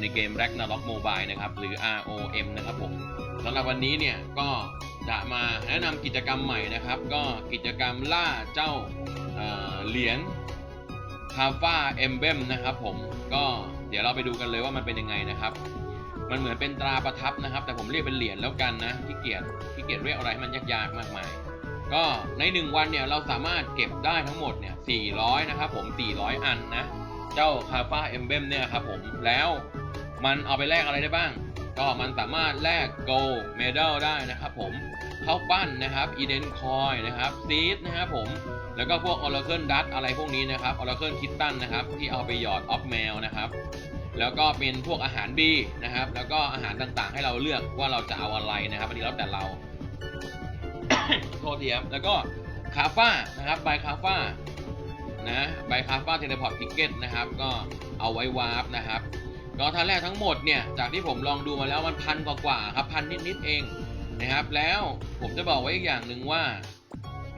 อยู่ในเกม Ragnarok Mobile นะครับหรือ ROM นะครับผมสำหรับวันนี้เนี่ยก็จะมาแนะนำกิจกรรมใหม่นะครับ ก็กิจกรรมล่าเจ้าเหรียญคาฟ้าเอมเบมนะครับผมก็เดี๋ยวเราไปดูกันเลยว่ามันเป็นยังไงนะครับ มันเหมือนเป็นตราประทับนะครับ แต่ผมเรียกเป็นเหรียญแล้วกันนะขี้เกียจขี้เกียจเรียกอะไรให้มันยากๆมากมาย ก็ใน 1 วันเนี่ยเราสามารถเก็บได้ทั้งหมดเนี่ย400 นะครับผม 400 อันนะ เจ้าคาฟ้าเอมเบมเนี่ยครับผมแล้วมันเอาไปแลกอะไรได้บ้าง ก็มันสามารถแลกโกลเมดัลได้นะครับผมเข้าปั้นนะครับอีเดนคอยนะครับซีดนะครับผมแล้วก็พวก Oracle Dust อะไรพวกนี้นะครับ Oracle Kitten นะครับที่เอาไปหยอดออฟแมวนะครับแล้วก็เป็นพวกอาหารบีนะครับ แล้วก็อาหารต่างๆ ให้เราเลือกว่าเราจะเอาอะไรนะครับอันนี้แล้วแต่เรา โทษทีครับแล้วก็คาฟ้านะครับใบคาฟ้า นะใบคาฟ้าเทเลพอร์ตทิเก็ตนะครับ ก็เอาไว้วาร์ปนะครับก็ท่าแรกทั้งหมดเนี่ย จากที่ผมลองดูมาแล้วมันพันกว่าๆครับพันนิดๆเองนะครับ แล้วผมจะบอกไว้อีกอย่างหนึ่งว่า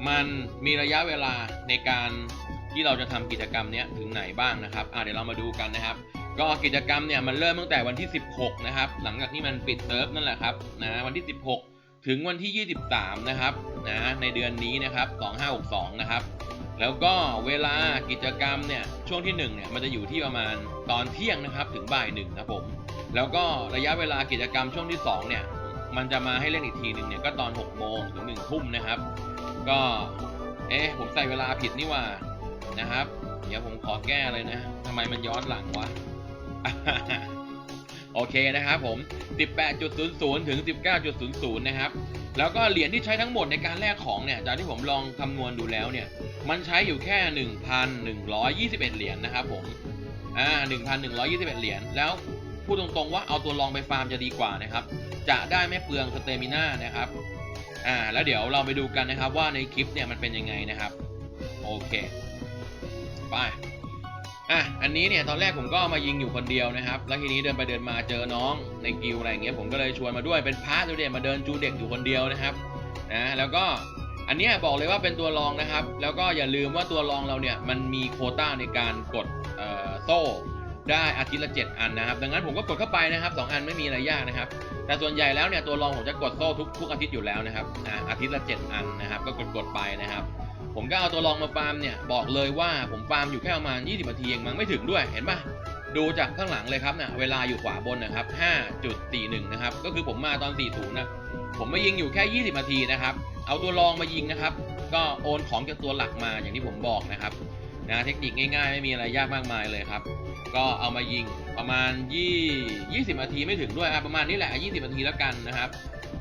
มันมีระยะเวลาในการที่เราจะทำกิจกรรมเนี้ยถึงไหนบ้างนะครับอ่าเดี๋ยวเรามาดูกันนะครับ ก็กิจกรรมเนี่ยมันเริ่มตั้งแต่วันที่ 16 นะครับ หลังจากที่มันปิดเซิร์ฟนั่นแหละครับนะวันที่ 16 ถึงวันที่ 23 นะครับนะในเดือนนี้นะครับ 2562 นะครับ แล้วก็เวลากิจกรรมเนี่ยช่วงที่1เนี่ยมันจะอยู่ที่ประมาณตอนเที่ยงนะครับถึงบ่ายหนึ่งนะผม แล้วก็ระยะเวลากิจกรรมช่วงที่2เนี่ยมันจะมาให้เล่นอีกทีหนึ่งเนี่ยก็ตอน6โมงถึง1ทุ่มนะครับ ก็เอ๊ะผมใส่เวลาผิดนี่ว่านะครับ เดี๋ยวผมขอแก้เลยนะทำไมมันย้อนหลังวะโอเคนะครับผม 18.00 ถึง 19.00 นะครับ แล้วก็เหรียญที่ใช้ทั้งหมดในการแลกของเนี่ยจากที่ผมลองคำนวณดูแล้วเนี่ย มันใช้อยู่แค่ 1,121 เหรียญนะครับผม อ่า 1,121 เหรียญ แล้วพูดตรงๆว่าเอาตัวลองไปฟาร์มจะดีกว่านะครับ จะได้ไม่เปลืองสเตมิน่านะครับ อ่า แล้วเดี๋ยวเราไปดูกันนะครับว่าในคลิปเนี่ยมันเป็นยังไงนะครับ โอเค ไป อะ อันนี้เนี่ยตอนแรกผมก็มายิงอยู่คนเดียวนะครับ แล้วทีนี้เดินไปเดินมาเจอน้องในกิลด์อะไรอย่างเงี้ย ผมก็เลยชวนมาด้วย เป็นพาร์ทดูเด่นมาเดินจูเด็กอยู่คนเดียวนะครับ นะ แล้วก็ อันนี้บอกเลยว่าเป็นตัวรองนะครับ แล้วก็อย่าลืมว่าตัวรองเราเนี่ยมันมีโคต้าในการกดโซ่ได้อาทิตย์ละ 7 อันนะครับ ดังนั้นผมก็กดเข้าไปนะครับสองอันไม่มีอะไรยากนะครับ แต่ส่วนใหญ่แล้วเนี่ยตัวรองผมจะกดโซ่ทุกทุกอาทิตย์อยู่แล้วนะครับอ่าอาทิตย์ละ 7 อันนะครับ ก็กดกดไปนะครับ ผมก็เอาตัวรองมาฟาร์มเนี่ยบอกเลยว่าผมฟาร์มอยู่แค่ประมาณ 20นาทีเองมั้งไม่ถึงด้วยเห็นปะ ดูจากข้างหลังเลยครับเนี่ยเวลาอยู่ขวาบนนะครับ 5.41 นะครับ ก็คือผมมาตอน 40 นะ ผมมายิงอยู่แค่ 20 นาทีนะครับ เอาตัวรองมายิงนะครับ ก็โอนของจากตัวหลักมาอย่างที่ผมบอกนะครับนะเทคนิคง่ายๆ ไม่มีอะไรยากมากมายเลยครับ ก็เอามายิงประมาณ 20 นาทีไม่ถึงด้วยอะประมาณนี้แหละ 20 นาทีแล้วกันนะครับ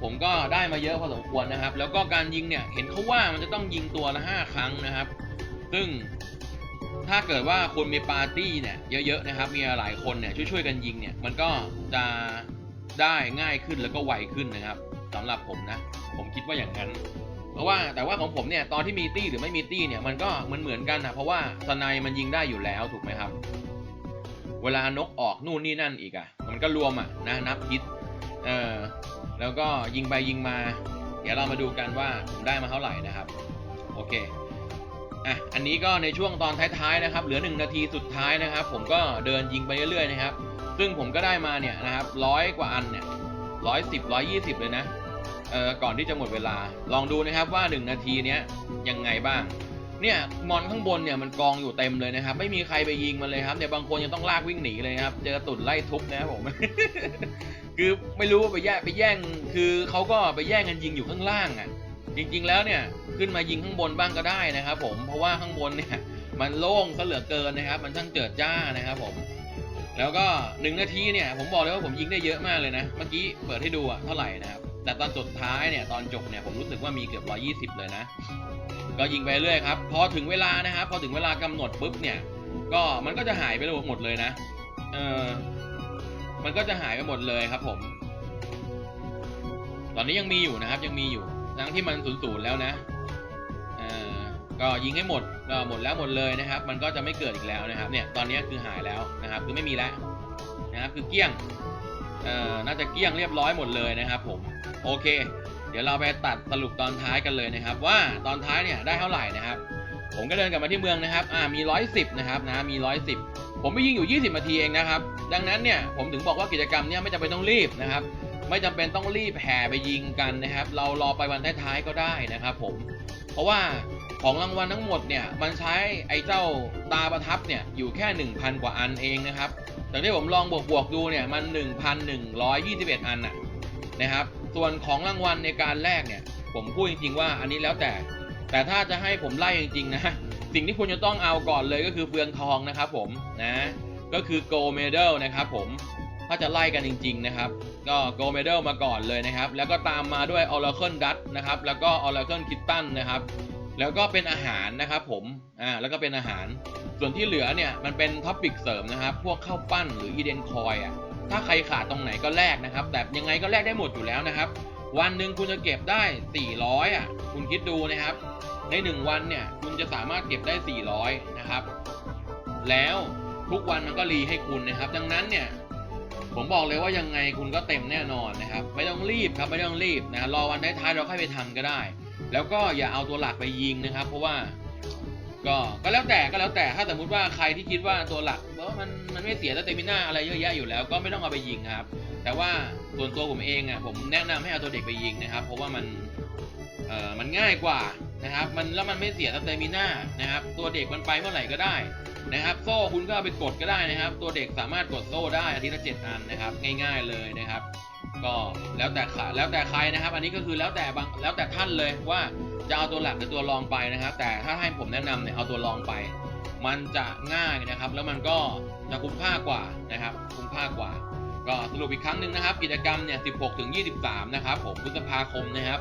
ผมก็ได้มาเยอะพอสมควรนะครับ แล้วก็การยิงเนี่ย เห็นเขาว่ามันจะต้องยิงตัวละ 5 ครั้งนะครับ ซึ่ง ถ้าเกิดว่าคุณมีปาร์ตี้เนี่ยเยอะๆนะครับ มีหลายคนเนี่ยช่วยๆกันยิงเนี่ยมันก็จะได้ง่ายขึ้นแล้วก็ไวขึ้นนะครับสำหรับผมนะ ผมคิดว่าอย่างนั้น เพราะว่าแต่ว่าของผมเนี่ยตอนที่มีตี้หรือไม่มีตี้เนี่ยมันก็เหมือนเหมือนกันนะเพราะว่าสไนมันยิงได้อยู่แล้วถูกไหมครับ เวลานกออกนู่นนี่นั่นอีกอะ่ะมันก็รวมอะนะนับฮิตเออแล้วก็ยิงไปยิงมา เดี๋ยวเรามาดูกันว่าผมได้มาเท่าไหร่นะครับ โอเค อะ อันนี้ก็ในช่วงตอนท้ายๆนะครับ เหลือ 1 นาทีสุดท้ายนะครับ ผมก็เดินยิงไปเรื่อยๆนะครับ ซึ่งผมก็ได้มาเนี่ยนะครับร้อยกว่าอันเนี่ยร้อยสิบร้อยยี่สิบเลยนะ เอ่อ ก่อนที่จะหมดเวลา ลองดูนะครับว่า 1 นาทีเนี้ยยังไงบ้าง เนี่ยมอนข้างบนเนี่ยมันกองอยู่เต็มเลยนะครับ ไม่มีใครไปยิงมันเลยครับเนี่ยบางคนยังต้องลากวิ่งหนีเลยครับ เจอตุ่นไล่ทุบนะครับผม คือไม่รู้ว่าไปแย่งไปแย่ง คือเขาก็ไปแย่งกันยิงอยู่ข้างล่างอะ จริง ๆ แล้วเนี่ยขึ้นมายิงข้างบนบ้างก็ได้นะครับ ผมเพราะว่าข้างบนเนี่ยมันโล่งซะเหลือเกินนะครับ มันช่างเจิดจ้านะครับ ผม แล้วก็หนึ่งนาทีเนี่ยผมบอกเลยว่าผมยิงได้เยอะมากเลยนะ เมื่อกี้เปิดให้ดูอะเท่าไหร่นะครับ แต่ตอนสุดท้ายเนี่ยตอนจบเนี่ยผมรู้สึกว่ามีเกือบ 120 เลยนะ ก็ยิงไปเรื่อยครับ พอถึงเวลานะครับ พอถึงเวลากำหนดปุ๊บเนี่ย ก็มันก็จะหายไปหมดเลยนะ เออมันก็จะหายไปหมดเลยครับ ผม ตอนนี้ยังมีอยู่นะครับ ยังมีอยู่ทั้งที่มันศูนย์ศูนย์แล้วนะ ก็ยิงให้หมดหมดแล้วหมดเลยนะครับ มันก็จะไม่เกิดอีกแล้วนะครับเนี่ยตอนนี้คือหายแล้วนะครับ คือไม่มีแล้วนะครับคือเกลี้ยงเอ่อน่าจะเกลี้ยงเรียบร้อยหมดเลยนะครับ ผมโอเค เดี๋ยวเราไปตัดสรุปตอนท้ายกันเลยนะครับ ว่าตอนท้ายเนี่ยได้เท่าไหร่นะครับ ผมก็เดินกลับมาที่เมืองนะครับอ่ามีร้อยสิบนะครับนะมีร้อยสิบผมไปยิงอยู่ 20นาทีเองนะครับ ดังนั้นเนี่ยผมถึงบอกว่ากิจกรรมเนี่ยไม่จำเป็นต้องรีบนะครับไม่จำเป็นต้องรีบแห่ไปยิงกันนะครับ เรารอไปวันท้ายๆก็ได้นะครับ ผม เพราะว่า ของรางวัลทั้งหมดเนี่ยมันใช้ไอ้เจ้าตาประทับเนี่ยอยู่แค่ 1,000 กว่าอันเองนะครับแต่ที่ผมลองบวกๆดูเนี่ยมัน 1,121 อันน่ะนะครับ ส่วนของรางวัลในการแลกเนี่ยผมพูดจริงๆว่าอันนี้แล้วแต่ แต่ถ้าจะให้ผมไล่จริงๆนะสิ่งที่คุณจะต้องเอาก่อนเลยก็คือเฟืองทองนะครับผมนะก็คือ gold medal นะครับผมถ้าจะไล่กันจริง ๆนะครับ ก็ gold medal มาก่อนเลยนะครับ แล้วก็ตามมาด้วย oracle dust นะครับแล้วก็ oracle kitten นะครับ แล้วก็เป็นอาหารนะครับผม อ่า แล้วก็เป็นอาหาร ส่วนที่เหลือเนี่ยมันเป็นท็อปิกเสริมนะครับ พวกข้าวปั้นหรือ eden coin อะ ถ้าใครขาดตรงไหนก็แลกนะครับ แต่ยังไงก็แลกได้หมดอยู่แล้วนะครับ วันหนึ่งคุณจะเก็บได้ 400 อะ คุณคิดดูนะครับ ใน 1 วันเนี่ยคุณจะสามารถเก็บได้ 400 นะครับ แล้วทุกวันมันก็รีให้คุณนะครับ ดังนั้นเนี่ยผมบอกเลยว่ายังไงคุณก็เต็มแน่นอนนะครับ ไม่ต้องรีบครับไม่ต้องรีบนะรอวันท้ายๆเราค่อยไปทำก็ได้ แล้วก็อย่าเอาตัวหลักไปยิงนะครับ เพราะว่าก็ก็แล้วแต่ก็แล้วแต่ถ้าสมมติว่าใครที่คิดว่าตัวหลักเพราะว่ามันมันไม่เสียสเตมิน่าอะไรเยอะแยะอยู่แล้ว ก็ไม่ต้องเอาไปยิงครับ แต่ว่าส่วนตัวผมเองอะผมแนะนำให้เอาตัวเด็กไปยิงนะครับ เพราะว่ามันเอ่อมันง่ายกว่านะครับ มันแล้วมันไม่เสียสเตมิน่านะครับ ตัวเด็กมันไปเมื่อไหร่ก็ได้นะครับ โซ่คุณก็เอาไปกดก็ได้นะครับ ตัวเด็กสามารถกดโซ่ได้อาทิตย์ละเจ็ดอันนะครับ ง่าย ๆเลยนะครับ ก็แล้วแต่ขาแล้วแต่ใครนะครับ อันนี้ก็คือแล้วแต่บางแล้วแต่ท่านเลยว่าจะเอาตัวหลักหรือตัวรองไปนะครับแต่ถ้าให้ผมแนะนำเนี่ยเอาตัวรองไป มันจะง่ายนะครับ แล้วมันก็จะคุ้มค่ากว่านะครับ คุ้มค่ากว่า ก็สรุปอีกครั้งหนึ่งนะครับ กิจกรรมเนี่ย 16 ถึง 23 นะครับ ผมพฤษภาคมนะครับ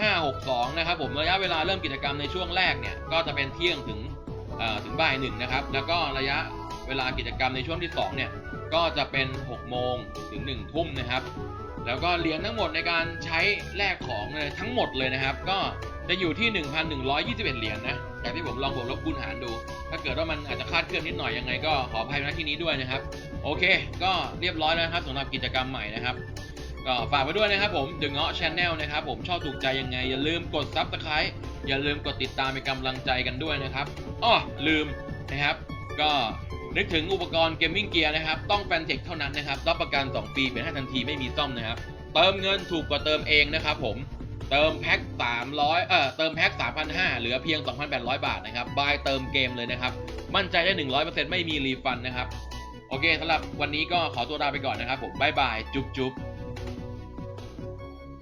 2562 นะครับ ผมระยะเวลาเริ่มกิจกรรมในช่วงแรกเนี่ยก็จะเป็นเที่ยงถึงถึงบ่ายหนึ่งนะครับ แล้วก็ระยะเวลากิจกรรมในช่วงที่2เนี่ยก็จะเป็น 6 โมงถึง 1 ทุ่มนะครับ แล้วก็เหรียญทั้งหมดในการใช้แลกของเลยทั้งหมดเลยนะครับ ก็จะอยู่ที่ 1,121 เหรียญนะแต่ที่ผมลองบวกลบคูณหารดู ถ้าเกิดว่ามันอาจจะคาดเคลื่อนนิดหน่อยยังไงก็ขออภัยณที่นี้ด้วยนะครับ โอเค ก็เรียบร้อยแล้วครับสำหรับกิจกรรมใหม่นะครับก็ฝากไว้ด้วยนะครับผมดึงเงาะชแนลนะครับผมชอบถูกใจยังไง อย่าลืมกด Subscribe อย่าลืมกดติดตามเป็นกำลังใจกันด้วยนะครับอ้อลืมนะครับ ก็ นึกถึงอุปกรณ์เกมมิ่งเกียร์นะครับ ต้องแฟนเทคเท่านั้นนะครับ รับประกัน 2 ปีเป็นให้ทันทีไม่มีซ่อมนะครับ เติมเงินถูกกว่าเติมเองนะครับผม เติมแพ็ค300 เอ่อ เติมแพ็ค3,500 เหลือเพียง 2,800 บาทนะครับ บายเติมเกมเลยนะครับ มั่นใจได้ 100%ไม่มีรีฟันนะครับ โอเคสำหรับวันนี้ก็ขอตัวลาไปก่อนนะครับผมบ๊ายบาย จุ๊บจุ๊บ